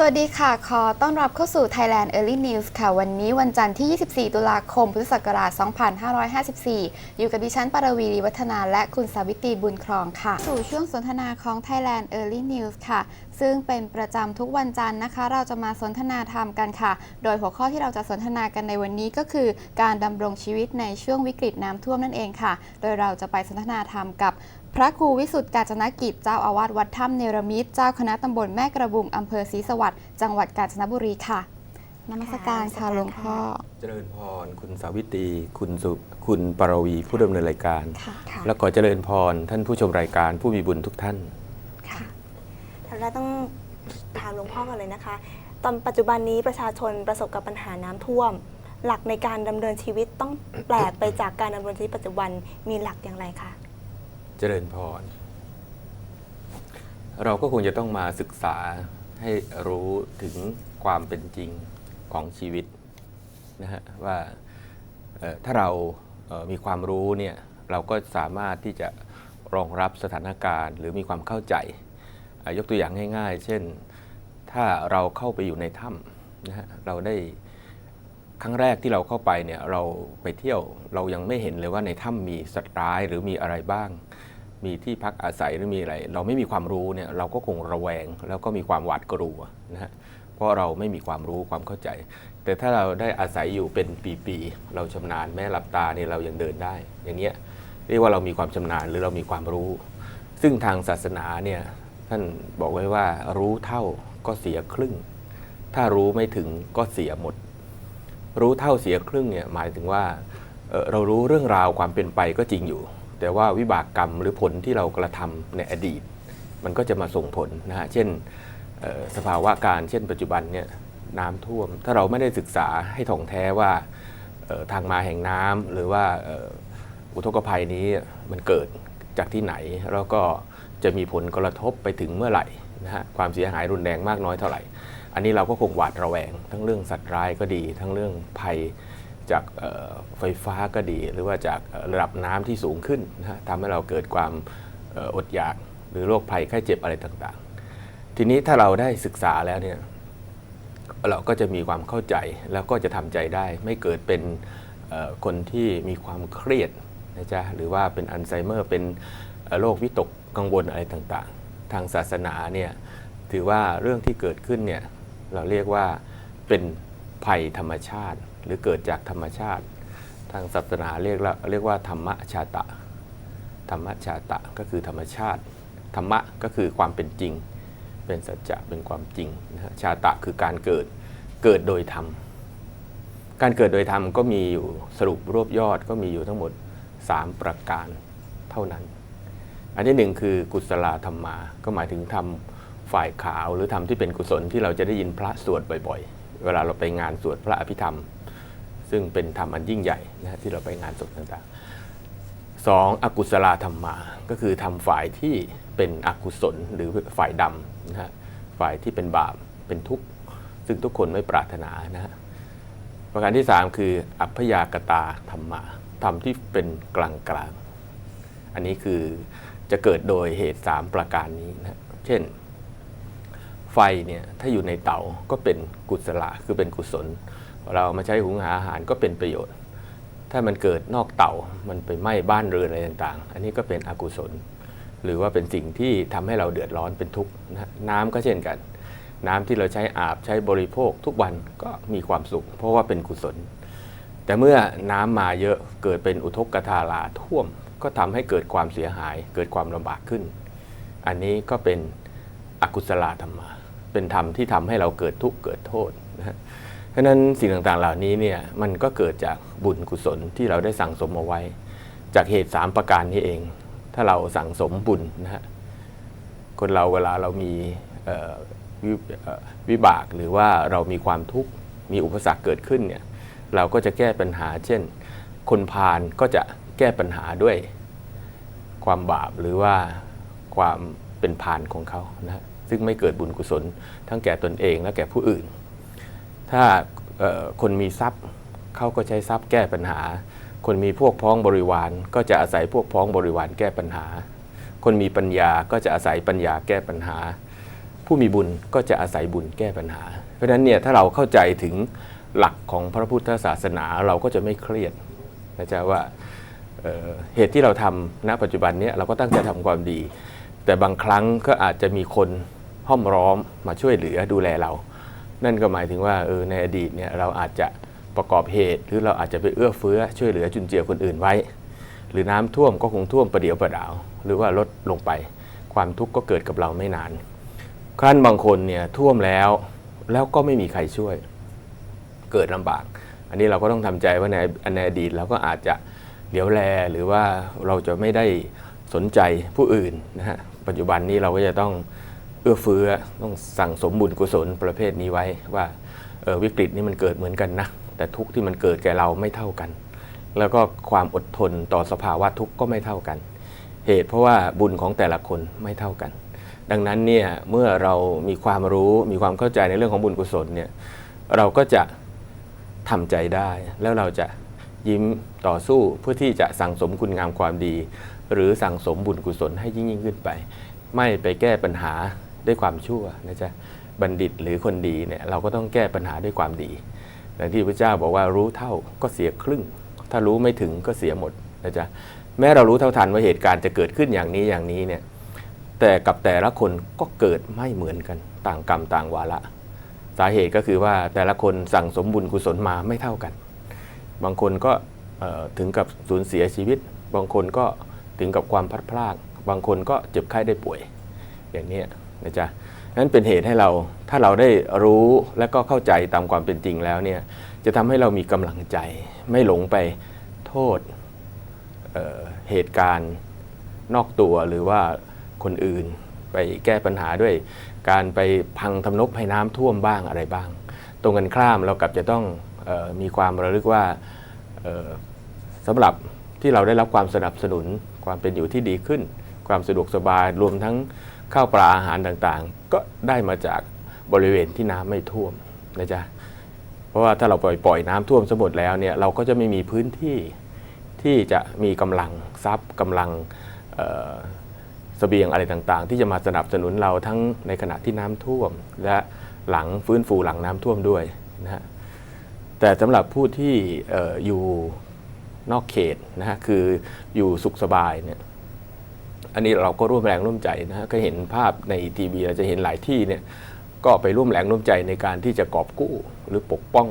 สวัสดีค่ะ ขอต้อนรับเข้าสู่ Thailand Early News ค่ะ วันนี้วันจันทร์ที่ 24 ตุลาคม พุทธศักราช 2554 อยู่กับดิฉันปารวีรีวัฒนา และคุณสาวิตรีบุญครองค่ะ สู่ช่วงสนทนาของ Thailand Early News ค่ะ ซึ่งเป็นประจำทุกวันจันทร์นะคะ เราจะมาสนทนาธรรมกันค่ะ โดยหัวข้อที่เราจะสนทนากันในวันนี้ก็คือ การดำรงชีวิตในช่วงวิกฤตน้ำท่วมนั่นเองค่ะ โดยเราจะไปสนทนาธรรมกับ พระครูวิสุทธิ์กาญจนกิจเจ้าอาวาสวัดถ้ำเนรมิตเจ้าคณะตำบลแม่กระบุงอำเภอศรีสวัสดิ์จังหวัดกาญจนบุรีค่ะนมัสการค่ะหลวงพ่อ เจริญพร คุณสาวิตรี คุณสุคุณปารวีผู้ดำเนินรายการค่ะค่ะแล้วก็เจริญพรท่านผู้ชมรายการผู้มีบุญทุกท่าน ค่ะทางแรกต้องถามหลวงพ่อกันเลยนะคะ ตอนปัจจุบันนี้ประชาชนประสบกับปัญหาน้ำท่วม หลักในการดำเนินชีวิตต้องแปลกไปจากการดำเนินชีวิตปัจจุบันมีหลักอย่างไรคะ เจริญพร เราก็คงจะต้องมาศึกษาให้รู้ถึงความเป็นจริงของชีวิตนะฮะว่าถ้าเรามีความรู้เนี่ยเราก็สามารถที่จะรองรับสถานการณ์ หรือมีความเข้าใจ ยกตัวอย่างง่าย ๆ เช่น ถ้าเราเข้าไปอยู่ในถ้ำนะฮะเราได้ครั้งแรกที่เราเข้าไปเนี่ยเราไปเที่ยวเรายังไม่เห็นเลยว่าในถ้ำมีสัตว์ร้ายหรือมีอะไรบ้าง มีที่พักอาศัยหรือมีอะไร เราไม่มีความรู้เนี่ยเราก็คงระแวง แล้วก็มีความหวาดกลัวนะฮะเพราะเราไม่มีความรู้ความเข้าใจ แต่ถ้าเราได้อาศัยอยู่เป็นปีๆเราชำนาญแม้หลับตาเนี่ยเรายังเดินได้ อย่างเงี้ยเรียกว่าเรามีความชำนาญหรือเรามีความรู้ ซึ่งทางศาสนาเนี่ยท่านบอกไว้ว่ารู้เท่าก็เสียครึ่ง ถ้ารู้ไม่ถึงก็เสียหมด รู้เท่าเสียครึ่งเนี่ยหมายถึงว่าเออเรารู้เรื่องราวความเป็นไปก็จริงอยู่ แต่ว่าวิบากกรรมหรือผลที่เรากระทำในอดีต มันก็จะมาส่งผลนะฮะเช่นสภาวะการเช่นปัจจุบันเนี่ยน้ำท่วม ถ้าเราไม่ได้ศึกษาให้ถ่องแท้ว่าทางมาแห่งน้ำหรือว่าอุทกภัยนี้มันเกิดจากที่ไหน แล้วก็จะมีผลกระทบไปถึงเมื่อไหร่นะฮะความเสียหายรุนแรงมากน้อยเท่าไหร่ อันนี้เราก็คงหวาดระแวง ทั้งเรื่องสัตว์ร้ายก็ดี ทั้งเรื่องภัย จากไฟฟ้าก็ดี หรือว่าจากระดับน้ำที่สูงขึ้นนะทำให้เราเกิดความออดอยากหรือโรคภัยไข้เจ็บอะไรต่างๆ ทีนี้ถ้าเราได้ศึกษาแล้วเนี่ยเราก็จะมีความเข้าใจแล้วก็จะทำใจได้ ไม่เกิดเป็นคนที่มีความเครียดนะจ๊ะหรือว่าเป็นอัลไซเมอร์เป็นโรควิตกกังวลอะไรต่างๆ ทางศาสนาเนี่ยถือว่าเรื่องที่เกิดขึ้นเนี่ยเราเรียกว่าเป็นภัยธรรมชาติ หรือเกิดจากธรรมชาติ ทางศาสนาเรียกละเรียกว่าธรรมชาตะ ธรรมชาตะก็คือธรรมชาติ ธรรมะก็คือความเป็นจริง เป็นสัจจะเป็นความจริงนะฮะชาตะคือการเกิดเกิดโดยธรรมการเกิดโดยธรรมก็มีอยู่สรุปรวบยอดก็มีอยู่ทั้งหมด 3 ประการเท่านั้น อันที่หนึ่งคือกุศลธรรมา ก็หมายถึงทำฝ่ายขาวหรือทำที่เป็นกุศลที่เราจะได้ยินพระสวดบ่อย ๆ เวลาเราไปงานสวดพระอภิธรรม ซึ่งเป็นธรรมอันยิ่งใหญ่นะฮะที่เราไปงานศพต่างๆสองอกุศลธรรมา ก็คือทำฝ่ายที่เป็นอกุศลหรือฝ่ายดำนะฮะฝ่ายที่เป็นบาปเป็นทุกข์ซึ่งทุกคนไม่ปรารถนานะฮะประการที่ 3 คือ อัพยากตาธรรมะธรรมที่เป็นกลางกลางอันนี้คือจะเกิดโดยเหตุ 3 ประการนี้นะเช่น ไฟเนี่ยถ้าอยู่ในเตาก็เป็นกุศลคือเป็นกุศล เรามาใช้หุงหาอาหารก็เป็นประโยชน์ ถ้ามันเกิดนอกเต่ามันไปไหม้บ้านเรือนอะไรต่างๆ อันนี้ก็เป็นอกุศล หรือว่าเป็นสิ่งที่ทำให้เราเดือดร้อนเป็นทุกข์นะฮะน้ำก็เช่นกัน น้ำที่เราใช้อาบใช้บริโภคทุกวันก็มีความสุข เพราะว่าเป็นกุศล แต่เมื่อน้ำมาเยอะเกิดเป็นอุทกทาราท่วม ก็ทำให้เกิดความเสียหาย เกิดความลำบากขึ้น อันนี้ก็เป็นอกุศลธรรมะเป็นธรรมที่ทำให้เราเกิดทุกข์เกิดโทษนะฮะ ราะนั้นสิ่งต่างๆเหล่านี้เนี่ยมันก็เกิดจากบุญกุศลที่เราได้สั่งสมเอาไว้ จากเหตุ 3 ประการนี้เอง ถ้าเราสั่งสมบุญนะฮะคนเราเวลาเรามีววิบากหรือว่าเรามีความทุกข์มีอุปสรรคเกิดขึ้นเนี่ยเราก็จะแก้ปัญหา เช่น คนพาลก็จะแก้ปัญหาด้วยความบาปหรือว่าความเป็นพาลของเขานะฮะซึ่งไม่เกิดบุญกุศล ทั้งแก่ตนเองและแก่ผู้อื่น ถ้าคนมีทรัพย์เขาก็ใช้ทรัพย์แก้ปัญหา คนมีพวกพ้องบริวาร ก็จะอาศัยพวกพ้องบริวารแก้ปัญหา คนมีปัญญาก็จะอาศัยปัญญาแก้ปัญหา ผู้มีบุญก็จะอาศัยบุญแก้ปัญหา เพราะฉะนั้นเนี่ยถ้าเราเข้าใจถึงหลักของพระพุทธศาสนาเราก็จะไม่เครียดนะจ๊ะว่าเเหตุที่เราทำณปัจจุบันเนี้เราก็ตั้งใจทำความดี แต่บางครั้งก็อาจจะมีคนห้อมร้อมมาช่วยเหลือดูแลเรา นั่นก็หมายถึงว่าเออในอดีตเนี่ยเราอาจจะประกอบเหตุ หรือเราอาจจะไปเอื้อเฟื้อช่วยเหลือจุนเจือคนอื่นไว้ หรือน้ำท่วมก็คงท่วมประเดี๋ยวประดาว หรือว่าลดลงไป ความทุกข์ก็เกิดกับเราไม่นาน ครั้นบางคนเนี่ยท่วมแล้วแล้วก็ไม่มีใครช่วย เกิดลำบาก อันนี้เราก็ต้องทำใจว่าในในอดีตเราก็อาจจะเหลียวแลหรือว่าเราจะไม่ได้สนใจผู้อื่นนะฮะปัจจุบันนี้เราก็จะต้อง เอื้อเฟื้อต้องสั่งสมบุญกุศลประเภทนี้ไว้ว่าออวิกฤตนี้มันเกิดเหมือนกันนะ แต่ทุกที่มันเกิดแก่เราไม่เท่ากัน แล้วก็ความอดทนต่อสภาวะทุกข์ก็ไม่เท่ากัน เหตุเพราะว่าบุญของแต่ละคนไม่เท่ากัน ดังนั้นเนี่ยเมื่อเรามีความรู้มีความเข้าใจในเรื่องของบุญกุศลเนี่ยเราก็จะทำใจได้ แล้วเราจะยิ้มต่อสู้เพื่อที่จะสั่งสมคุณงามความดี หรือสั่งสมบุญกุศลให้ยิ่งยิ่งขึ้นไป ไม่ไปแก้ปัญหา ด้วยความชั่วนะจ๊ะบัณฑิตหรือคนดีเนี่ยเราก็ต้องแก้ปัญหาด้วยความดีดังที่พระเจ้าบอกว่ารู้เท่าก็เสียครึ่ง ถ้ารู้ไม่ถึงก็เสียหมดนะจ๊ะแม้เรารู้เท่าทันว่าเหตุการณ์จะเกิดขึ้นอย่างนี้อย่างนี้เนี่ยแต่กับแต่ละคนก็เกิดไม่เหมือนกันต่างกรรมต่างวาระสาเหตุก็คือว่าแต่ละคนสั่งสมบุญกุศลมาไม่เท่ากัน บางคนก็ถึงกับสูญเสียชีวิต บางคนก็ถึงกับความพลัดพราก บางคนก็เจ็บไข้ได้ป่วย อย่างนี้ นะจ๊ะนั้นเป็นเหตุให้เราถ้าเราได้รู้และก็เข้าใจตามความเป็นจริงแล้วเนี่ยจะทำให้เรามีกำลังใจ ไม่หลงไปโทษเเหตุการณ์นอกตัวหรือว่าคนอื่นไปแก้ปัญหาด้วย การไปพังทำนบให้น้ำท่วมบ้างอะไรบ้าง ตรงกันข้ามเรากลับจะต้องออมีความระลึกว่าสำหรับที่เราได้รับความสนับสนุนความเป็นอยู่ที่ดีขึ้น ความสะดวกสบายรวมทั้ง ข้าวปลาอาหารต่างๆ ก็ได้มาจากบริเวณที่น้ำไม่ท่วมนะจ๊ะเพราะว่าถ้าเราปล่อยปล่อยน้ำท่วมสมดแล้วเนี่ยเราก็จะไม่มีพื้นที่ที่จะมีกำลังทรัพย์กำลังเอ่อเสบียงอะไรต่างๆ ที่จะมาสนับสนุนเราทั้งในขณะที่น้ำท่วม และหลังฟื้นฟูหลังน้ำท่วมด้วยนะฮะแต่สำหรับผู้ที่เอ่ออยู่นอกเขตนะฮะคืออยู่สุขสบายเนี่ย อันนี้เราก็ร่วมแรงร่วมใจนะก็เห็นภาพในทีวีเราจะเห็นหลายที่เนี่ยก็ไปร่วมแรงร่วมใจในการที่จะกอบกู้ หรือปกป้อง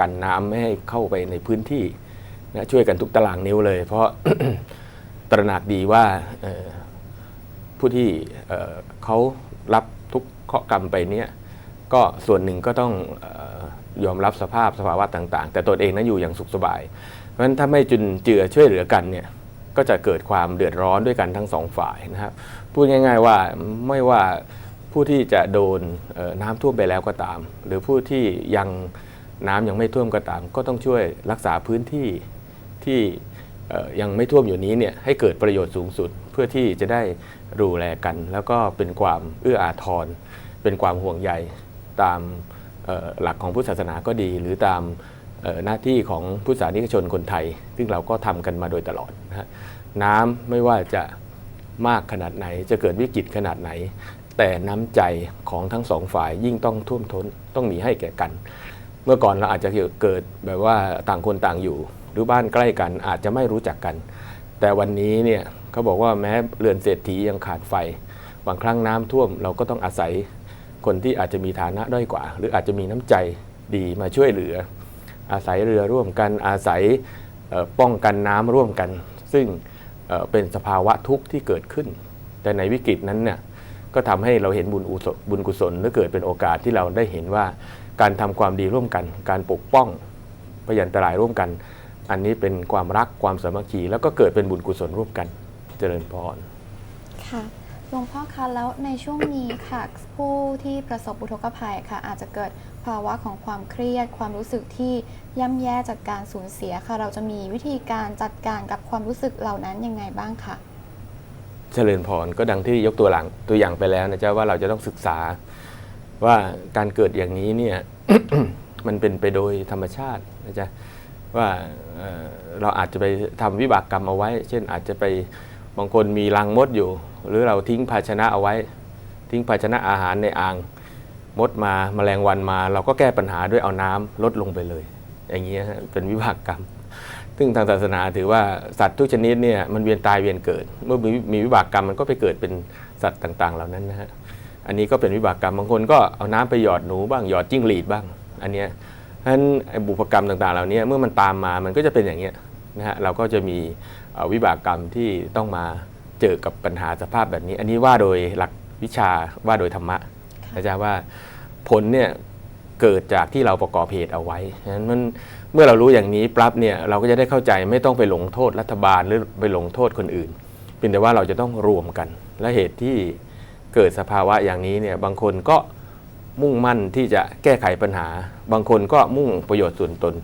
กันน้ำไม่ให้เข้าไปในพื้นที่นะช่วยกันทุกตารางนิ้วเลย เพราะตระหนักดีว่าผู้ที่เขารับทุกข้อกรรมไปเนี่ยก็ส่วนหนึ่งก็ต้องออยอมรับสภาพสภาวะต่าง ๆ แต่ตนเองนั้นอยู่อย่างสุขสบาย เพราะฉะนั้นถ้าไม่จุนเจือช่วยเหลือกันเนี่ย ก็จะเกิดความเดือดร้อนด้วยกันทั้งสองฝ่ายนะครับพูดง่าย ๆ ว่าไม่ว่าผู้ที่จะโดนน้ำท่วมไปแล้วก็ตาม หรือผู้ที่ยังน้ำยังไม่ท่วมก็ตาม ก็ต้องช่วยรักษาพื้นที่ที่ยังไม่ท่วมอยู่นี้เนี่ยให้เกิดประโยชน์สูงสุด เพื่อที่จะได้ดูแลกัน แล้วก็เป็นความเอื้ออาทรเป็นความห่วงใยตามหลักของพุทธศาสนาก็ดี หรือตามหน้าที่ของพุทธศาสนิกชนคนไทย ซึ่งเราก็ทำกันมาโดยตลอดนะฮะ น้ำไม่ว่าจะมากขนาดไหน จะเกิดวิกฤตขนาดไหน แต่น้ำใจของทั้งสองฝ่ายยิ่งต้องท่วมท้นต้องมีให้แก่กัน เมื่อก่อนเราอาจจะเกิดแบบว่าต่างคนต่างอยู่ หรือบ้านใกล้กันอาจจะไม่รู้จักกัน แต่วันนี้เนี่ยเขาบอกว่าแม้เรือนเศรษฐียังขาดไฟบางครั้งน้ำท่วมเราก็ต้องอาศัยคนที่อาจจะมีฐานะด้อยกว่า หรืออาจจะมีน้ำใจดีมาช่วยเหลือ อาศัยเรือร่วมกันอาศัยป้องกันน้ำร่วมกัน ซึ่ง เป็นสภาวะทุกข์ที่เกิดขึ้น แต่ในวิกฤตนั้นเนี่ยก็ทำให้เราเห็นบุญอุศบุญกุศลหรือเกิดเป็นโอกาสที่เราได้เห็นว่าการทำความดีร่วมกัน การปกป้องพยันตรายร่วมกัน อันนี้เป็นความรักความสามัคคีแล้วก็เกิดเป็นบุญกุศลร่วมกันเจริญพรค่ะหลวงพ่อคะแล้วในช่วงนี้ค่ะผู้ที่ประสบอุทกภัยค่ะ อาจจะเกิด ภาวะของความเครียด ความรู้สึกที่ย่ำแย่จากการสูญเสียค่ะ เราจะมีวิธีการจัดการกับความรู้สึกเหล่านั้นยังไงบ้างคะเจริญพรก็ดังที่ยกตัวหลังตัวอย่างไปแล้วนะจ๊ะว่าเราจะต้องศึกษาว่าการเกิดอย่างนี้เนี่ยมันเป็นไปโดยธรรมชาตินะจ๊ะว่าเอ่อเราอาจจะไปทำวิบากกรรมเอาไว้ เช่นอาจจะไปบางคนมีรังมดอยู่ หรือเราทิ้งภาชนะเอาไว้ ทิ้งภาชนะอาหารในอ่าง มดมาแมลงวันมา เราก็แก้ปัญหาด้วยเอาน้ำลดลงไปเลย อย่างเงี้ยเป็นวิบากกรรม ซึ่งทางศาสนาถือว่าสัตว์ทุกชนิดเนี่ยมันเวียนตายเวียนเกิด เมื่อมีมีวิบากกรรมมันก็ไปเกิดเป็นสัตว์ต่าง ๆ เหล่านั้นนะฮะอันนี้ก็เป็นวิบากกรรมบางคนก็เอาน้ำไปหยอดหนูบ้างหยอดจิ้งหรีดบ้าง อันเนี้ยเพราะฉะนั้นบุพกรรมต่างๆ เหล่านี้เมื่อมันตามมามันก็จะเป็นอย่างเงี้ยนะฮะเราก็จะมีวิบากกรรมที่ต้องมาเจอกับปัญหาสภาพแบบนี้ อันนี้ว่าโดยหลักวิชาว่าโดยธรรมะ นะจ๊ะว่าผลเนี่ยเกิดจากที่เราประกอบเหตุเอาไว้ฉะนั้นมันเมื่อเรารู้อย่างนี้ปั๊บเนี่ยเราก็จะได้เข้าใจไม่ต้องไปหลงโทษรัฐบาลหรือไปหลงโทษคนอื่นเพียงแต่ว่าเราจะต้องรวมกัน และเหตุที่เกิดสภาวะอย่างนี้เนี่ยบางคนก็มุ่งมั่นที่จะแก้ไขปัญหา บางคนก็มุ่งประโยชน์ส่วนตน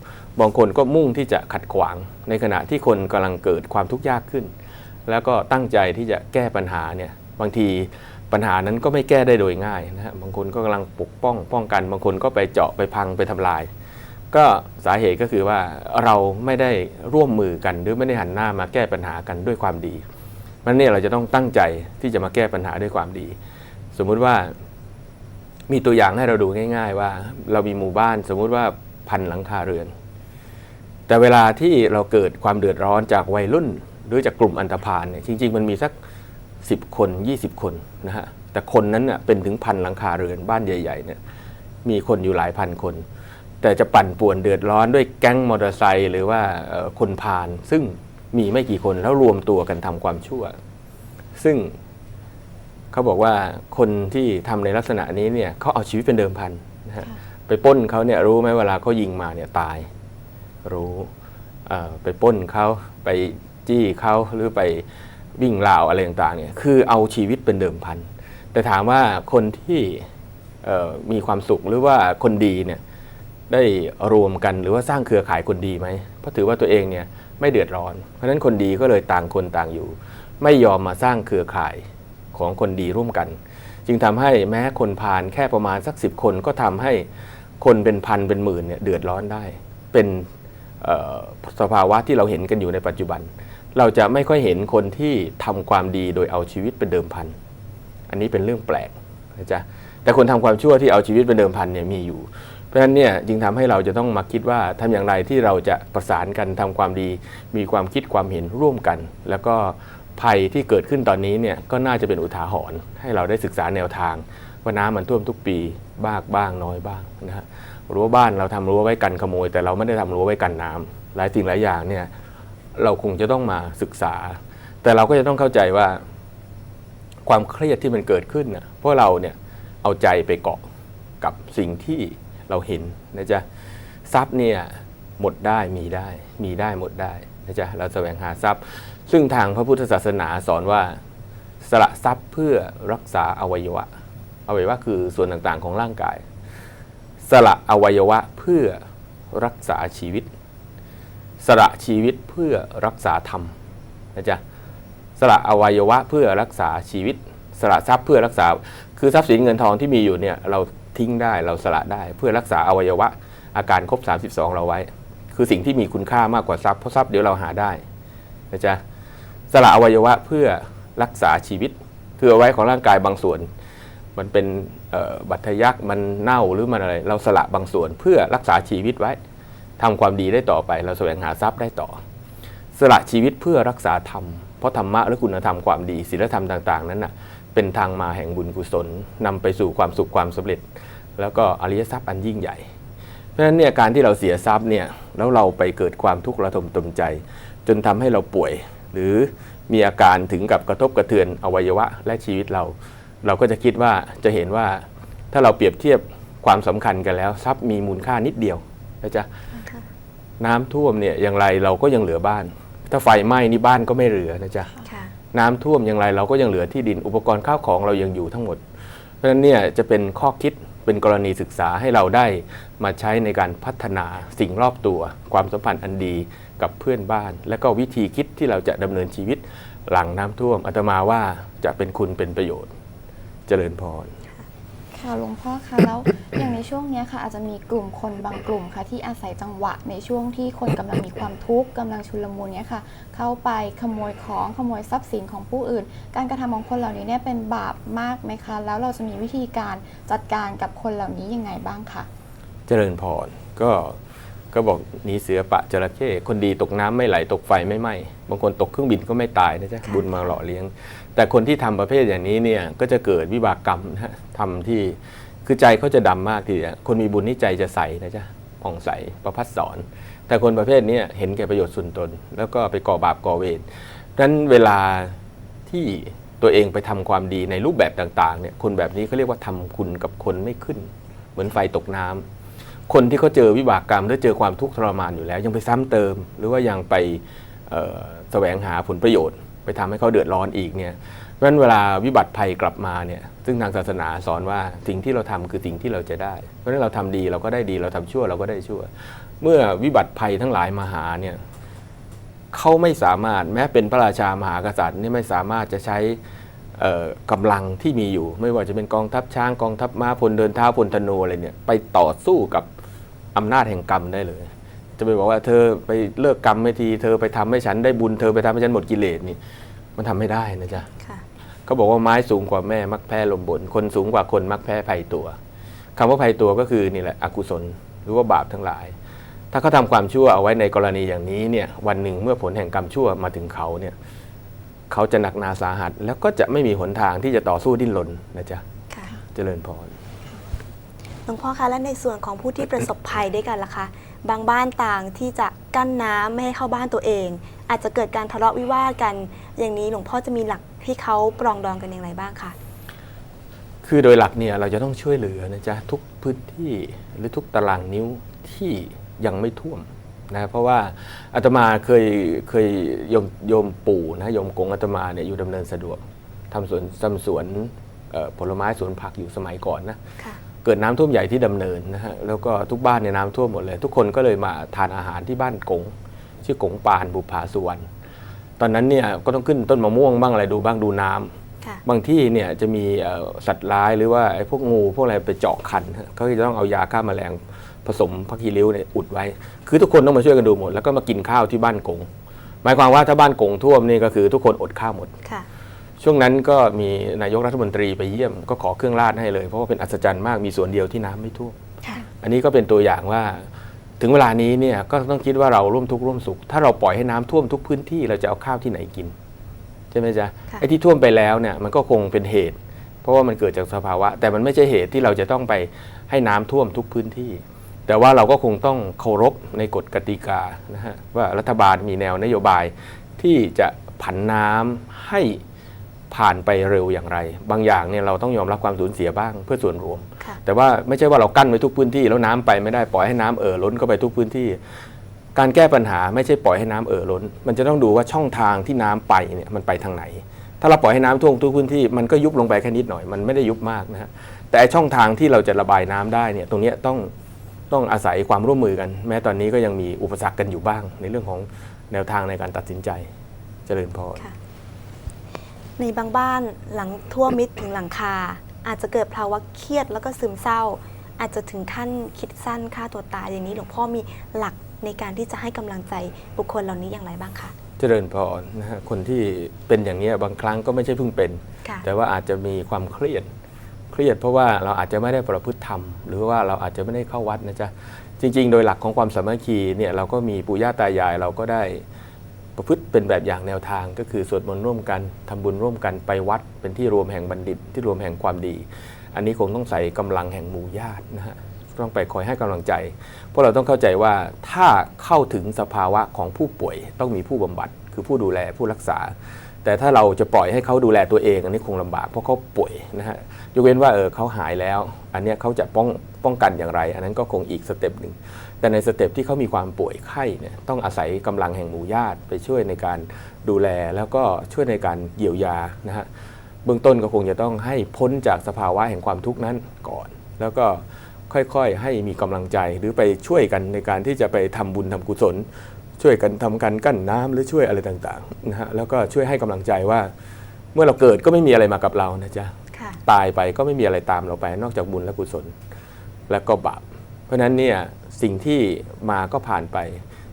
บางคนก็มุ่งที่จะขัดขวาง ในขณะที่คนกำลังเกิดความทุกข์ยากขึ้น แล้วก็ตั้งใจที่จะแก้ปัญหาเนี่ยบางที ปัญหานั้นก็ไม่แก้ได้โดยง่ายนะฮะบางคนก็กำลังปกป้องป้องกัน บางคนก็ไปเจาะไปพังไปทำลาย ก็สาเหตุก็คือว่าเราไม่ได้ร่วมมือกันหรือไม่ได้หันหน้ามาแก้ปัญหากันด้วยความดีมันเนี่ยเราจะต้องตั้งใจที่จะมาแก้ปัญหาด้วยความดี สมมุติว่ามีตัวอย่างให้เราดูง่าย ๆ ว่าเรามีหมู่บ้านสมมุติว่าพันหลังคาเรือน แต่เวลาที่เราเกิดความเดือดร้อนจากวัยรุ่น หรือจากกลุ่มอันธพาลเนี่ยจริง ๆ มันมีสัก 10 คน 20 คนนะฮะแต่คนนั้นน่ะเป็นถึงพันหลังคาเรือนบ้านใหญ่ๆเนี่ยมีคนอยู่หลายพันคน แต่จะปั่นป่วนเดือดร้อนด้วยแก๊งมอเตอร์ไซค์หรือว่าเอ่อคนพาลซึ่งมีไม่กี่คนแล้วรวมตัวกันทำความชั่ว ซึ่งเขาบอกว่าคนที่ทำในลักษณะนี้เนี่ยเขาเอาชีวิตเป็นเดิมพันนะฮะไปปล้นเขาเนี่ยรู้ไหมเวลาเขายิงมาเนี่ยตาย รู้เอ่อไปปล้นเขาไปจี้เขาหรือไป วิ่งราวอะไรต่างๆเนี่ยคือเอาชีวิตเป็นเดิมพัน แต่ถามว่าคนที่มีความสุขหรือว่าคนดีเนี่ยได้รวมกันหรือว่าสร้างเครือข่ายคนดีไหมเพราะถือว่าตัวเองเนี่ยไม่เดือดร้อน เพราะฉะนั้นคนดีก็เลยต่างคนต่างอยู่ ไม่ยอมมาสร้างเครือข่ายของคนดีร่วมกัน จึงทำให้แม้คนพาลแค่ประมาณสักสิบคนก็ทำให้คนเป็นพันเป็นหมื่นเนี่ยเดือดร้อนได้ เป็นสภาวะที่เราเห็นกันอยู่ในปัจจุบัน เราจะไม่ค่อยเห็นคนที่ทำความดีโดยเอาชีวิตเป็นเดิมพัน อันนี้เป็นเรื่องแปลกนะจ๊ะแต่คนทำความชั่วที่เอาชีวิตเป็นเดิมพันเนี่ยมีอยู่ เพราะฉะนั้นเนี่ยจึงทำให้เราจะต้องมาคิดว่าทำอย่างไรที่เราจะประสานกันทำความดี มีความคิดความเห็นร่วมกัน แล้วก็ภัยที่เกิดขึ้นตอนนี้เนี่ยก็น่าจะเป็นอุทาหรณ์ให้เราได้ศึกษาแนวทางว่าน้ำมันท่วมทุกปีบ้างบ้างน้อยบ้างนะฮะรั้วบ้านเราทำรั้วไว้กันขโมย แต่เราไม่ได้ทำรั้วไว้กันน้ำหลายสิ่งหลายอย่างเนี่ย เราคงจะต้องมาศึกษา แต่เราก็จะต้องเข้าใจว่า ความเครียดที่มันเกิดขึ้นนะเพราะเราเนี่ยเอาใจไปเกาะกับสิ่งที่เราเห็นนะจ๊ะทรัพย์เนี่ยหมดได้มีได้ มีได้หมดได้นะจ๊ะเราแสวงหาทรัพย์ ซึ่งทางพระพุทธศาสนาสอนว่า สละทรัพย์เพื่อรักษาอวัยวะอวัยวะคือส่วนต่างๆของร่างกาย สละอวัยวะเพื่อรักษาชีวิต สละชีวิตเพื่อรักษาธรรมนะจ๊ะสละอวัยวะเพื่อรักษาชีวิต สละทรัพย์เพื่อรักษา คือทรัพย์สินเงินทองที่มีอยู่เนี่ยเราทิ้งได้เราสละได้เพื่อรักษาอวัยวะอาการครบ 32 เราไว้ คือสิ่งที่มีคุณค่ามากกว่าทรัพย์เพราะทรัพย์เดี๋ยวเราหาได้นะจ๊ะสละอวัยวะเพื่อรักษาชีวิตคือเอาไว้ของร่างกายบางส่วน มันเป็นบัตยักมันเน่าหรือมันอะไร เราสละบางส่วนเพื่อรักษาชีวิตไว้ ทำความดีได้ต่อไป เราแสวงหาทรัพย์ได้ต่อ สละชีวิตเพื่อรักษาธรรม เพราะธรรมะและคุณธรรมความดีศีลธรรมต่าง ๆ นั้นน่ะเป็นทางมาแห่งบุญกุศลนำไปสู่ความสุขความสำเร็จ แล้วก็อริยทรัพย์อันยิ่งใหญ่ เพราะฉะนั้นเนี่ยการที่เราเสียทรัพย์เนี่ยแล้วเราไปเกิดความทุกข์ระทมตมใจ จนทำให้เราป่วย หรือมีอาการถึงกับกระทบกระเทือนอวัยวะและชีวิตเรา เราก็จะคิดว่าจะเห็นว่าถ้าเราเปรียบเทียบความสำคัญกันแล้ว ทรัพย์มีมูลค่านิดเดียวนะจ๊ะ น้ำท่วมเนี่ยอย่างไรเราก็ยังเหลือบ้าน ถ้าไฟไหม้นี่บ้านก็ไม่เหลือนะจ๊ะค่ะน้ำท่วมอย่างไรเราก็ยังเหลือที่ดินอุปกรณ์ข้าวของเรายังอยู่ทั้งหมด เพราะฉะนั้นเนี่ยจะเป็นข้อคิดเป็นกรณีศึกษาให้เราได้มาใช้ในการพัฒนาสิ่งรอบตัว ความสัมพันธ์อันดีกับเพื่อนบ้าน และก็วิธีคิดที่เราจะดำเนินชีวิตหลังน้ำท่วมอาตมาว่าจะเป็นคุณเป็นประโยชน์ เจริญพร ค่ะหลวงพ่อคะแล้วอย่างในช่วงนี้ค่ะ อาจจะมีกลุ่มคนบางกลุ่มค่ะ ที่อาศัยจังหวะในช่วงที่คนกำลังมีความทุกข์กำลังชุลมุนเนี้ยค่ะ เข้าไปขโมยของขโมยทรัพย์สินของผู้อื่น การกระทำของคนเหล่านี้เนี่ยเป็นบาปมากไหมคะ แล้วเราจะมีวิธีการจัดการกับคนเหล่านี้ยังไงบ้างคะเจริญพรก็ก็บอกหนีเสือปะจระเข้คนดีตกน้ำไม่ไหลตกไฟไม่ไหม้บางคนตกเครื่องบินก็ไม่ตายนะจ๊ะบุญมาหล่อเลี้ยง แต่คนที่ทำประเภทอย่างนี้เนี่ยก็จะเกิดวิบากกรรมนะฮะทำที่คือใจเขาจะดำมากทีเดียวคนมีบุญนี่ใจจะใสนะจ๊ะผ่องใสประพัดสอน แต่คนประเภทนี้เห็นแก่ประโยชน์ส่วนตน แล้วก็ไปก่อบาปก่อเวรดังนั้นเวลาที่ตัวเองไปทำความดีในรูปแบบต่างๆเนี่ยคนแบบนี้เขาเรียกว่าทำคุณกับคนไม่ขึ้น เหมือนไฟตกน้ำคนที่เขาเจอวิบากกรรมหรือเจอความทุกข์ทรมานอยู่แล้ว ยังไปซ้ำเติม หรือว่ายังไปแสวงหาผลประโยชน์ ไปทำให้เขาเดือดร้อนอีกเนี่ยเพราะฉะนั้นเวลาวิบัติภัยกลับมาเนี่ยซึ่งทางศาสนาสอนว่าสิ่งที่เราทำคือสิ่งที่เราจะได้ เพราะฉะนั้นเราทำดีเราก็ได้ดีเราทำชั่วเราก็ได้ชั่ว เมื่อวิบัติภัยทั้งหลายมาหาเนี่ยเขาไม่สามารถแม้เป็นพระราชามหากษัตริย์นี่ไม่สามารถจะใช้เอ่อกำลังที่มีอยู่ ไม่ว่าจะเป็นกองทัพช้างกองทัพม้าพลเดินเท้าพลธนูอะไรเนี่ยไปต่อสู้กับอำนาจแห่งกรรมได้เลย จะไปบอกว่าเธอไปเลิกกรรมไม่ที เธอไปทำให้ฉันได้บุญเธอไปทำให้ฉันหมดกิเลสนี่ มันทำไม่ได้นะจ๊ะค่ะเขาบอกว่าไม้สูงกว่าแม่มักแพ้ลมบน คนสูงกว่าคนมักแพ้ภัยตัวคำว่าภัยตัวก็คือนี่แหละอกุศลหรือว่าบาปทั้งหลาย ถ้าเขาทำความชั่วเอาไว้ในกรณีอย่างนี้เนี่ย วันหนึ่งเมื่อผลแห่งกรรมชั่วมาถึงเขาเนี่ยเขาจะหนักหนาสาหัส แล้วก็จะไม่มีหนทางที่จะต่อสู้ดิ้นรนนะจ๊ะค่ะเจริญพรหลวงพ่อคะและในส่วนของผู้ที่ประสบภัยด้วยกันล่ะคะ บางบ้านต่างที่จะกั้นน้ำไม่ให้เข้าบ้านตัวเอง อาจจะเกิดการทะเลาะวิวาทกัน อย่างนี้หลวงพ่อจะมีหลักที่เขาปรองดองกันอย่างไรบ้างคะคือโดยหลักเนี่ยเราจะต้องช่วยเหลือนะจ๊ะทุกพื้นที่หรือทุกตารางนิ้วที่ยังไม่ท่วมนะเพราะว่าอาตมาเคยเคยโยมโยมปู่นะโยมกงอาตมาเนี่ยอยู่ดำเนินสะดวกทำสวนทำสวนเอ่อผลไม้สวนผักอยู่สมัยก่อนนะค่ะ เกิดน้ำท่วมใหญ่ที่ดำเนินนะฮะแล้วก็ทุกบ้านเนี่ยน้ำท่วมหมดเลย ทุกคนก็เลยมาทานอาหารที่บ้านกงชื่อกงปานบุภาสุวรรณตอนนั้นเนี่ยก็ต้องขึ้นต้นมะม่วงบ้างอะไรดูบ้างดูน้ำค่ะบางที่เนี่ยจะมีเอ่อสัตว์ร้ายหรือว่าไอ้พวกงูพวกอะไรไปเจาะคันฮะเขาจะต้องเอายาฆ่าแมลงผสมพักคีริ้วเนี่ยอุดไว้ คือทุกคนต้องมาช่วยกันดูหมด แล้วก็มากินข้าวที่บ้านกงหมายความว่าถ้าบ้านกงท่วมนี่ก็คือทุกคนอดข้าวหมดค่ะ ช่วงนั้นก็มีนายกรัฐมนตรีไปเยี่ยมก็ขอเครื่องราดให้เลย เพราะว่าเป็นอัศจรรย์มากมีส่วนเดียวที่น้ำไม่ท่วมค่ะอันนี้ก็เป็นตัวอย่างว่า ถึงเวลานี้เนี่ยก็ต้องคิดว่าเราร่วมทุกข์ร่วมสุข ถ้าเราปล่อยให้น้ำท่วมทุกพื้นที่เราจะเอาข้าวที่ไหนกินใช่ไหมจ๊ะค่ะไอ้ที่ท่วมไปแล้วเนี่ยมันก็คงเป็นเหตุ เพราะว่ามันเกิดจากสภาวะ แต่มันไม่ใช่เหตุที่เราจะต้องไปให้น้ำท่วมทุกพื้นที่ แต่ว่าเราก็คงต้องเคารพในกฎกติกานะฮะว่ารัฐบาลมีแนวนโยบายที่จะผันน้ำให้ ผ่านไปเร็วอย่างไร บางอย่างเนี่ยเราต้องยอมรับความสูญเสียบ้างเพื่อส่วนรวมค่ะแต่ว่าไม่ใช่ว่าเรากั้นไว้ทุกพื้นที่แล้วน้ำไปไม่ได้ปล่อยให้น้ำเอ่อล้นเข้าไปทุกพื้นที่ การแก้ปัญหาไม่ใช่ปล่อยให้น้ำเอ่อล้น มันจะต้องดูว่าช่องทางที่น้ำไปเนี่ยมันไปทางไหน ถ้าเราปล่อยให้น้ำท่วมทุกพื้นที่มันก็ยุบลงไปแค่นิดหน่อยมันไม่ได้ยุบมากนะฮะแต่ไอ้ช่องทางที่เราจะระบายน้ำได้เนี่ยตรงเนี้ยต้องต้องอาศัยความร่วมมือกัน แม้ตอนนี้ก็ยังมีอุปสรรคกันอยู่บ้าง ในเรื่องของแนวทางในการตัดสินใจเจริญพรค่ะ ในบางบ้านหลังท่วมมิดถึงหลังคา อาจจะเกิดภาวะเครียดแล้วก็ซึมเศร้า อาจจะถึงขั้นคิดสั้นฆ่าตัวตายอย่างนี้หลวงพ่อมีหลักในการที่จะให้กำลังใจบุคคลเหล่านี้อย่างไรบ้างคะเจริญพรนะฮะคนที่เป็นอย่างนี้ยบางครั้งก็ไม่ใช่เพิ่งเป็นค่ะแต่ว่าอาจจะมีความเครียดเครียดเพราะว่าเราอาจจะไม่ได้ประพฤติธรรม หรือว่าเราอาจจะไม่ได้เข้าวัดนะจ๊ะจริง ๆ โดยหลักของความสามัคคีเนี่ยเราก็มีปู่ย่าตายายเราก็ได้ ประพฤติเป็นแบบอย่างแนวทางก็คือสวดมนต์ร่วมกันทำบุญร่วมกันไปวัด เป็นที่รวมแห่งบัณฑิต ที่รวมแห่งความดี อันนี้คงต้องใส่กำลังแห่งหมู่ญาตินะฮะต้องไปคอยให้กำลังใจ เพราะเราต้องเข้าใจว่าถ้าเข้าถึงสภาวะของผู้ป่วยต้องมีผู้บำบัด คือผู้ดูแลผู้รักษา แต่ถ้าเราจะปล่อยให้เขาดูแลตัวเอง อันนี้คงลำบากเพราะเขาป่วยนะฮะยกเว้นว่าเออเขาหายแล้ว อันนี้เขาจะป้องป้องกันอย่างไร อันนั้นก็คงอีกสเต็ปหนึ่ง แต่ในสเต็ปที่เขามีความป่วยไข้เนี่ยต้องอาศัยกำลังแห่งหมู่ญาติไปช่วยในการดูแลแล้วก็ช่วยในการเยียวยานะฮะเบื้องต้นก็คงจะต้องให้พ้นจากสภาวะแห่งความทุกข์นั้นก่อน แล้วก็ค่อยๆ ให้มีกำลังใจหรือไปช่วยกันในการที่จะไปทำบุญทำกุศล ช่วยกันทำการกั้นน้ำหรือช่วยอะไรต่างๆนะฮะแล้วก็ช่วยให้กำลังใจว่า เมื่อเราเกิดก็ไม่มีอะไรมากับเรานะจ๊ะค่ะตายไปก็ไม่มีอะไรตามเราไป นอกจากบุญและกุศลและก็บาปเพราะฉะนั้นเนี่ย สิ่งที่มาก็ผ่านไป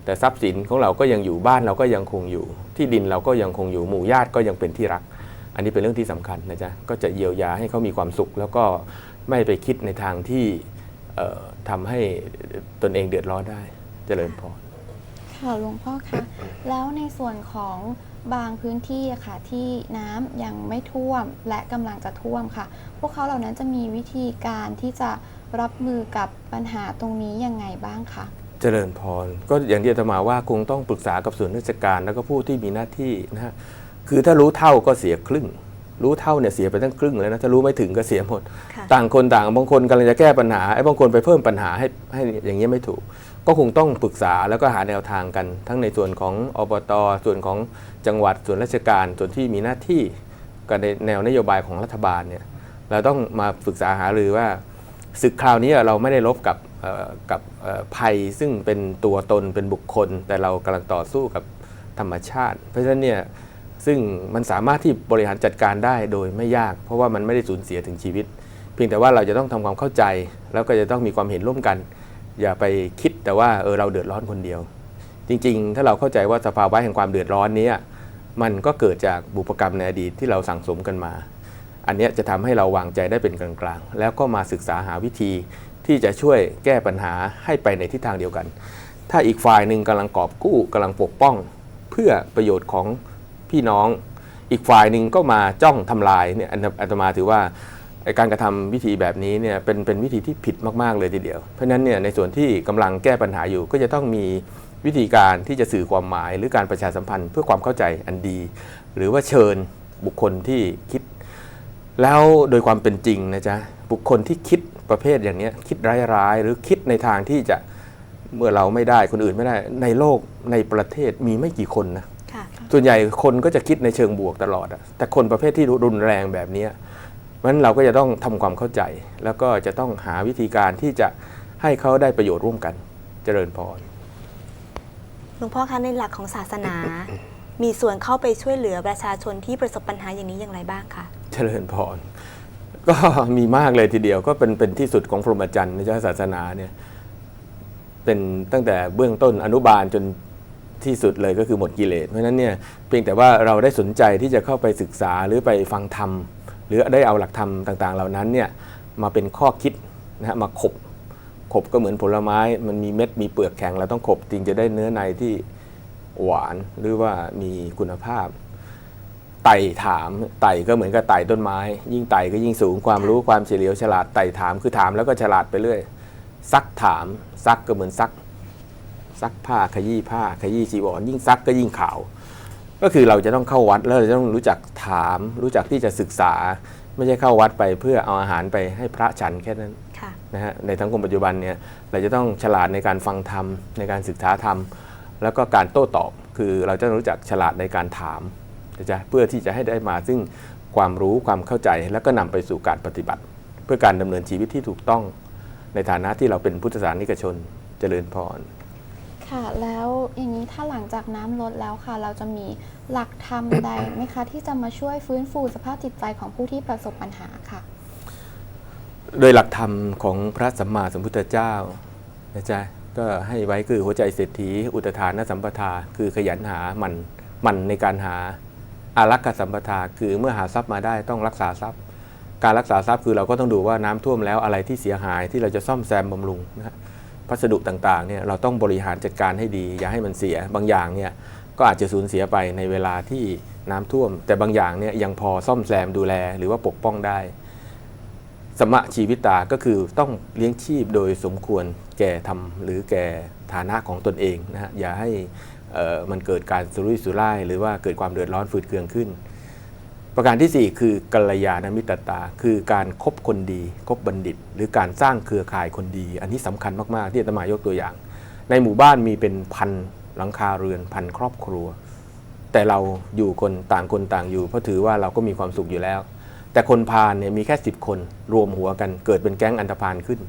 แต่ทรัพย์สินของเราก็ยังอยู่บ้านเราก็ยังคงอยู่ ที่ดินเราก็ยังคงอยู่หมู่ญาติก็ยังเป็นที่รัก อันนี้เป็นเรื่องที่สำคัญนะจ๊ะก็จะเยียวยาให้เขามีความสุข แล้วก็ไม่ไปคิดในทางที่เอ่อทำให้ตนเองเดือดร้อนได้เจริญพรค่ะหลวงพ่อคะแล้วในส่วนของบางพื้นที่ค่ะที่น้ำยังไม่ท่วมและกำลังจะท่วมค่ะ พวกเขาเหล่านั้นจะมีวิธีการที่จะ รับมือกับปัญหาตรงนี้ยังไงบ้างคะเจริญพร ก็อย่างที่อาตมาว่าคงต้องปรึกษากับส่วนราชการ แล้วก็ผู้ที่มีหน้าที่นะฮะคือถ้ารู้เท่าก็เสียครึ่ง รู้เท่าเนี่ยเสียไปตั้งครึ่งแล้วนะถ้ารู้ไม่ถึงก็เสียหมดค่ะต่างคนต่างบางคนกำลังจะแก้ปัญหาไอ้บางคนไปเพิ่มปัญหาให้ให้อย่างนี้ยไม่ถูก ก็คงต้องปรึกษาแล้วก็หาแนวทางกัน ทั้งในส่วนของอบต ส่วนของจังหวัดส่วนราชการส่วนที่มีหน้าที่กับในแนวนโยบายของรัฐบาลเนี่ยเราต้องมาปรึกษาหารือว่า ศึกคราวนี้เราไม่ได้ลบกับกับภัยซึ่งเป็นตัวตนเป็นบุคคล แต่เรากำลังต่อสู้กับธรรมชาติ เพราะฉะนั้นเนี่ยซึ่งมันสามารถที่บริหารจัดการได้โดยไม่ยาก เพราะว่ามันไม่ได้สูญเสียถึงชีวิต เพียงแต่ว่าเราจะต้องทำความเข้าใจ แล้วก็จะต้องมีความเห็นร่วมกัน อย่าไปคิดแต่ว่าเออเราเดือดร้อนคนเดียว จริง ๆ ถ้าเราเข้าใจว่าสภาวะแห่งความเดือดร้อนนี้มันก็เกิดจากบุพกรรมในอดีตที่เราสั่งสมกันมา อันนี้จะทำให้เราวางใจได้เป็นกลางๆ แล้วก็มาศึกษาหาวิธีที่จะช่วยแก้ปัญหาให้ไปในทิศทางเดียวกัน ถ้าอีกฝ่ายหนึ่งกำลังกอบกู้กำลังปกป้อง เพื่อประโยชน์ของพี่น้อง อีกฝ่ายหนึ่งก็มาจ้องทำลายเนี่ยอันอาตมาถือว่าการกระทำวิธีแบบนี้เนี่ยเป็นเป็นวิธีที่ผิดมากๆเลยทีเดียว เพราะฉะนั้นเนี่ยในส่วนที่กำลังแก้ปัญหาอยู่ก็จะต้องมีวิธีการที่จะสื่อความหมาย หรือการประชาสัมพันธ์เพื่อความเข้าใจอันดี หรือว่าเชิญบุคคลที่คิด แล้วโดยความเป็นจริงนะจ๊ะบุคคลที่คิดประเภทอย่างเนี้ยคิดร้ายๆ หรือคิดในทางที่จะเมื่อเราไม่ได้คนอื่นไม่ได้ ในโลกในประเทศมีไม่กี่คนนะค่ะส่วนใหญ่คนก็จะคิดในเชิงบวกตลอดอะแต่คนประเภทที่รุนแรงแบบเนี้ยเพราะฉะนั้นเราก็จะต้องทำความเข้าใจ แล้วก็จะต้องหาวิธีการที่จะให้เขาได้ประโยชน์ร่วมกัน เจริญพรหลวงพ่อคะในหลักของศาสนา มีส่วนเข้าไปช่วยเหลือประชาชนที่ประสบปัญหาอย่างนี้อย่างไรบ้างคะเจริญพรก็มีมากเลยทีเดียวก็เป็นเป็นที่สุดของพรหมจรรย์ในชาติศาสนาเนี่ยเป็นตั้งแต่เบื้องต้นอนุบาลจนที่สุดเลยก็คือหมดกิเลสเพราะฉะนั้นเนี่ยเพียงแต่ว่าเราได้สนใจที่จะเข้าไปศึกษาหรือไปฟังธรรม หรือได้เอาหลักธรรมต่าง ๆ เหล่านั้นเนี่ยมาเป็นข้อคิดนะฮะมาขบขบก็เหมือนผลไม้มันมีเม็ดมีเปลือกแข็งเราต้องขบจึงจะได้เนื้อในที่ หวานหรือว่ามีคุณภาพไต่ถามไต่ก็เหมือนกับไต่ต้นไม้ ยิ่งไต่ก็ยิ่งสูงความรู้ความเฉลียวฉลาดไต่ถามคือถามแล้วก็ฉลาดไปเรื่อยซักถามซักก็เหมือนซัก ซักผ้าขยี้ผ้าขยี้จีวรยิ่งซักก็ยิ่งขาว ก็คือเราจะต้องเข้าวัดแล้วเราจะต้องรู้จักถาม รู้จักที่จะศึกษา ไม่ใช่เข้าวัดไปเพื่อเอาอาหารไปให้พระฉันแค่นั้นค่ะนะฮะในสังคมปัจจุบันเนี่ยเราจะต้องฉลาดในการฟังธรรมในการศึกษาธรรม แล้วก็การโต้ตอบคือเราจะต้องรู้จักฉลาดในการถามนะจ๊ะเพื่อที่จะให้ได้มาซึ่งความรู้ความเข้าใจแล้วก็นำไปสู่การปฏิบัติ เพื่อการดำเนินชีวิตที่ถูกต้อง ในฐานะที่เราเป็นพุทธศาสนิกชนเจริญพรค่ะแล้วอย่างนี้ถ้าหลังจากน้ำลดแล้วค่ะ เราจะมีหลักธรรมใดไหมคะ ที่จะมาช่วยฟื้นฟูสภาพจิตใจของผู้ที่ประสบปัญหาค่ะ โดยหลักธรรมของพระสัมมาสัมพุทธเจ้านะจ๊ะ ก็ให้ไว้คือหัวใจเศรษฐี อุตทานสัมปทา คือขยันหามันมันในการหาอารักขสัมปทา คือเมื่อหาทรัพย์มาได้ต้องรักษาทรัพย์ การรักษาทรัพย์คือเราก็ต้องดูว่าน้ำท่วมแล้วอะไรที่เสียหายที่เราจะซ่อมแซมบำรุงนะฮะพัสดุต่างๆเนี่ยเราต้องบริหารจัดการให้ดี อย่าให้มันเสียบางอย่างเนี่ยก็อาจจะสูญเสียไปในเวลาที่น้ำท่วม แต่บางอย่างเนี่ยยังพอซ่อมแซมดูแลหรือว่าปกป้องได้ สมะชีวิตาก็คือต้องเลี้ยงชีพโดยสมควรแก่ทำหรือแก่ฐานะของตนเองนะฮะอย่าให้มันเกิดการสุรุ่ยสุร่าย หรือว่าเกิดความเดือดร้อนฝืดเคืองขึ้น ประการทีสี่4 คือกัลยาณมิตรตา คือการคบคนดี คบบัณฑิต หรือการสร้างเครือข่ายคนดี อันนี้สำคัญมาก ๆ ที่อาตมายกตัวอย่าง ในหมู่บ้านมีเป็นพันหลังคาเรือนพันครอบครัว แต่เราอยู่คนต่างคนต่างอยู่ เพราะถือว่าเราก็มีความสุขอยู่แล้ว แต่คนพาลเนี่ยมีแค่ 10 คนรวมหัวกัน เกิดเป็นแก๊งอันธพาลขึ้น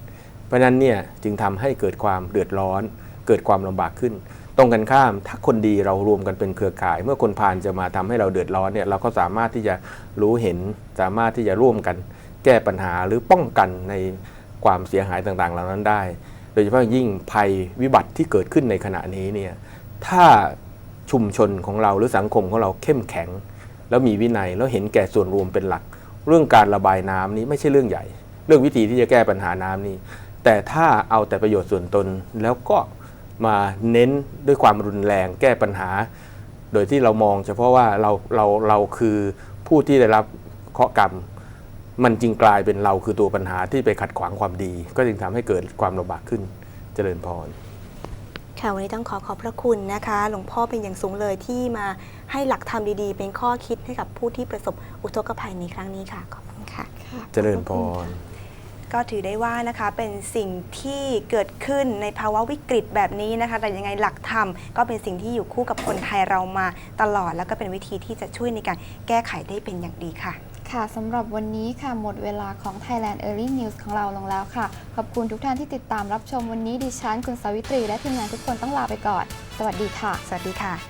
เพราะฉะนั้นเนี่ยจึงทำให้เกิดความเดือดร้อน เกิดความลำบากขึ้น ตรงกันข้ามถ้าคนดีเรารวมกันเป็นเครือข่าย เมื่อคนพาลจะมาทำให้เราเดือดร้อนเนี่ยเราก็สามารถที่จะรู้เห็นสามารถที่จะร่วมกัน แก้ปัญหาหรือป้องกันในความเสียหายต่างๆ เหล่านั้นได้ โดยเฉพาะยิ่งภัยวิบัติที่เกิดขึ้นในขณะนี้เนี่ยถ้าชุมชนของเราหรือสังคมของเราเข้มแข็ง แล้วมีวินัยแล้วเห็นแก่ส่วนรวมเป็นหลัก เรื่องการระบายน้ำนี้ไม่ใช่เรื่องใหญ่ เรื่องวิธีที่จะแก้ปัญหาน้ำนี้ แต่ถ้าเอาแต่ประโยชน์ส่วนตนแล้วก็มาเน้นด้วยความรุนแรงแก้ปัญหา โดยที่เรามองเฉพาะว่าเราเราเราคือผู้ที่ได้รับเคราะห์กรรม มันจึงกลายเป็นเราคือตัวปัญหาที่ไปขัดขวางความดี ก็จึงทำให้เกิดความลำบากขึ้นเจริญพร ค่ะวันนี้ต้องขอขอบพระคุณนะคะ หลวงพ่อเป็นอย่างสูงเลยที่มาให้หลักธรรมดีๆ เป็นข้อคิดให้กับผู้ที่ประสบอุทกภัยในครั้งนี้ค่ะ ขอบคุณค่ะ เจริญพรก็ถือได้ว่านะคะเป็นสิ่งที่เกิดขึ้นในภาวะวิกฤตแบบนี้นะคะ แต่ยังไงหลักธรรมก็เป็นสิ่งที่อยู่คู่กับคนไทยเรามาตลอด แล้วก็เป็นวิธีที่จะช่วยในการแก้ไขได้เป็นอย่างดีค่ะ ค่ะสำหรับวันนี้ค่ะหมดเวลาของ Thailand Early News ของเราลงแล้วค่ะ ขอบคุณทุกท่านที่ติดตามรับชมวันนี้ดิฉันคุณสาวิตรี และทีมงานทุกคนต้องลาไปก่อน สวัสดีค่ะ สวัสดีค่ะ